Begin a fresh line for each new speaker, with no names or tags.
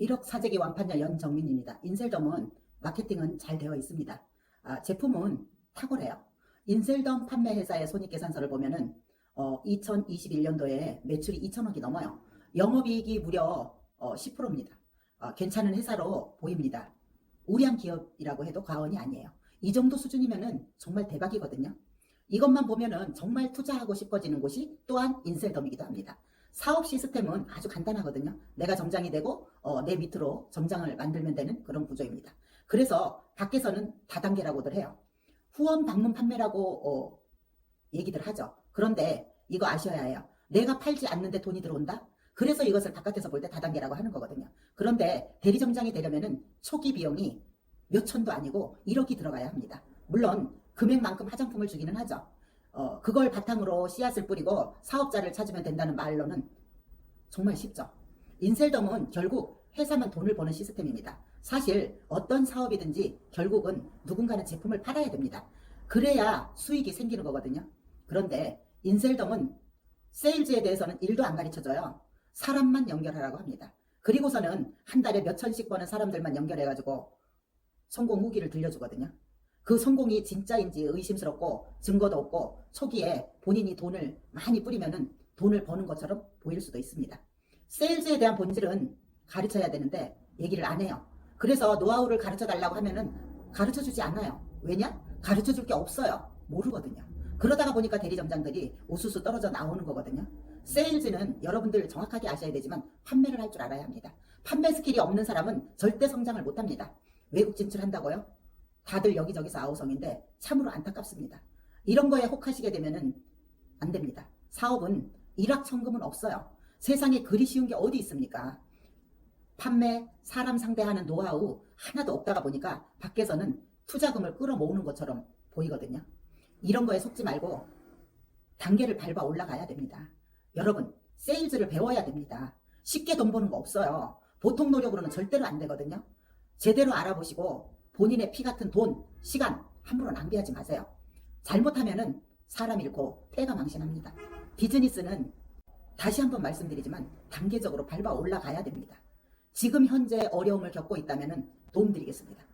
1억 사재기 완판녀 연정민입니다. 인셀덤은 마케팅은 잘 되어 있습니다. 아, 제품은 탁월해요. 인셀덤 판매 회사의 손익계산서를 보면은 어, 2021년도에 매출이 2천억이 넘어요. 영업이익이 무려 어, 10%입니다. 어, 괜찮은 회사로 보입니다. 우량 기업이라고 해도 과언이 아니에요. 이 정도 수준이면은 정말 대박이거든요. 이것만 보면은 정말 투자하고 싶어지는 곳이 또한 인셀덤이기도 합니다. 사업 시스템은 아주 간단하거든요. 내가 점장이 되고 어, 내 밑으로 점장을 만들면 되는 그런 구조입니다. 그래서 밖에서는 다단계라고들 해요. 후원 방문 판매라고 어, 얘기들 하죠. 그런데 이거 아셔야 해요. 내가 팔지 않는데 돈이 들어온다? 그래서 이것을 바깥에서 볼 때 다단계라고 하는 거거든요. 그런데 대리점장이 되려면은 초기 비용이 몇 천도 아니고 1억이 들어가야 합니다. 물론 금액만큼 화장품을 주기는 하죠. 어, 그걸 바탕으로 씨앗을 뿌리고 사업자를 찾으면 된다는 말로는 정말 쉽죠. 인셀덤은 결국 회사만 돈을 버는 시스템입니다. 사실 어떤 사업이든지 결국은 누군가는 제품을 팔아야 됩니다. 그래야 수익이 생기는 거거든요. 그런데 인셀덤은 세일즈에 대해서는 일도 안 가르쳐줘요. 사람만 연결하라고 합니다. 그리고서는 한 달에 몇 천씩 버는 사람들만 연결해가지고 성공 후기를 들려주거든요. 그 성공이 진짜인지 의심스럽고 증거도 없고 초기에 본인이 돈을 많이 뿌리면은 돈을 버는 것처럼 보일 수도 있습니다. 세일즈에 대한 본질은 가르쳐야 되는데 얘기를 안 해요. 그래서 노하우를 가르쳐 달라고 하면은 가르쳐 주지 않아요. 왜냐? 가르쳐 줄 게 없어요. 모르거든요. 그러다가 보니까 대리점장들이 우수수 떨어져 나오는 거거든요. 세일즈는 여러분들 정확하게 아셔야 되지만 판매를 할 줄 알아야 합니다. 판매 스킬이 없는 사람은 절대 성장을 못 합니다. 외국 진출한다고요? 다들 여기저기서 아우성인데 참으로 안타깝습니다. 이런 거에 혹하시게 되면은 안 됩니다. 사업은 일확천금은 없어요. 세상에 그리 쉬운 게 어디 있습니까? 판매, 사람 상대하는 노하우 하나도 없다가 보니까 밖에서는 투자금을 끌어 모으는 것처럼 보이거든요. 이런 거에 속지 말고 단계를 밟아 올라가야 됩니다. 여러분, 세일즈를 배워야 됩니다. 쉽게 돈 버는 거 없어요. 보통 노력으로는 절대로 안 되거든요. 제대로 알아보시고 본인의 피 같은 돈, 시간 함부로 낭비하지 마세요. 잘못하면은 사람 잃고 폐가 망신합니다. 비즈니스는 다시 한번 말씀드리지만 단계적으로 밟아 올라가야 됩니다. 지금 현재 어려움을 겪고 있다면 도움드리겠습니다.